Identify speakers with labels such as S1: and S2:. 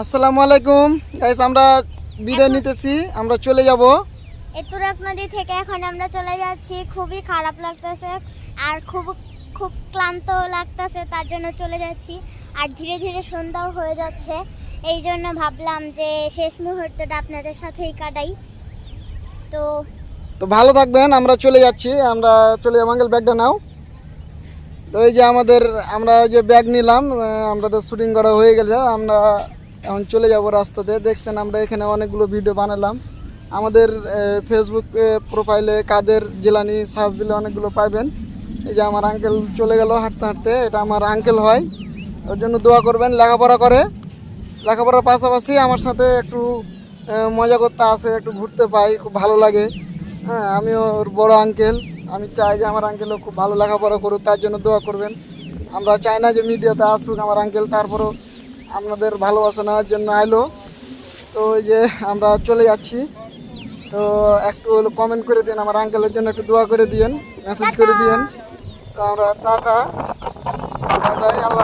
S1: আসসালামু আলাইকুম। গাইস আমরা বিদায় নিতেছি। আমরা চলে যাব।
S2: এই তুরাক নদী থেকে এখন আমরা চলে যাচ্ছি। খুবই খারাপ লাগতেছে আর খুব খুব ক্লান্ত লাগতেছে তার জন্য চলে যাচ্ছি। আর ধীরে ধীরে সন্ধ্যাও হয়ে যাচ্ছে। এই জন্য ভাবলাম যে শেষ মুহূর্তটা আপনাদের সাথেই কাটাই। তো
S1: তো ভালো থাকবেন আমরা চলে যাচ্ছি। আমরা চলে যাব আঙ্কেল ব্যাগটা নাও। তো এই যে আমাদের আমরা যে ব্যাগ নিলাম আহ, আমাদের শুটিং করা হয়ে গেছে। আমরা এখন চলে যাব রাস্তাতে। দেখছেন আমরা এখানে অনেকগুলো ভিডিও বানালাম। আমাদের ফেসবুক প্রোফাইলে কাদের জেলানি সার্চ দিলে অনেকগুলো পাইবেন এই যে আমার আঙ্কেল চলে গেল হাঁটতে হাঁটতে, এটা আমার আঙ্কেল হয় ওর জন্য দোয়া করবেন, লেখাপড়া করে। লেখাপড়ার পাশাপাশি আমার সাথে একটু মজা করতে আসে, একটু ঘুরতে পাই, খুব ভালো লাগে। হ্যাঁ আমি ওর বড় আঙ্কেল আমি চাই যে আমার আঙ্কেলও খুব ভালো লেখাপড়া করুক, তার জন্য দোয়া করবেন। আমরা চাই না যে মিডিয়াতে আসুক আমার আঙ্কেল তারপরও আপনাদের ভালোবাসা নেওয়ার জন্য আইলো। তো ওই যে আমরা চলে যাচ্ছি। তো একটু কমেন্ট করে দিন, আমার আঙ্কেলের জন্য একটু দোয়া করে দিয়েন মেসেজ করে দিয়েন। তো আমরা টাকা বাই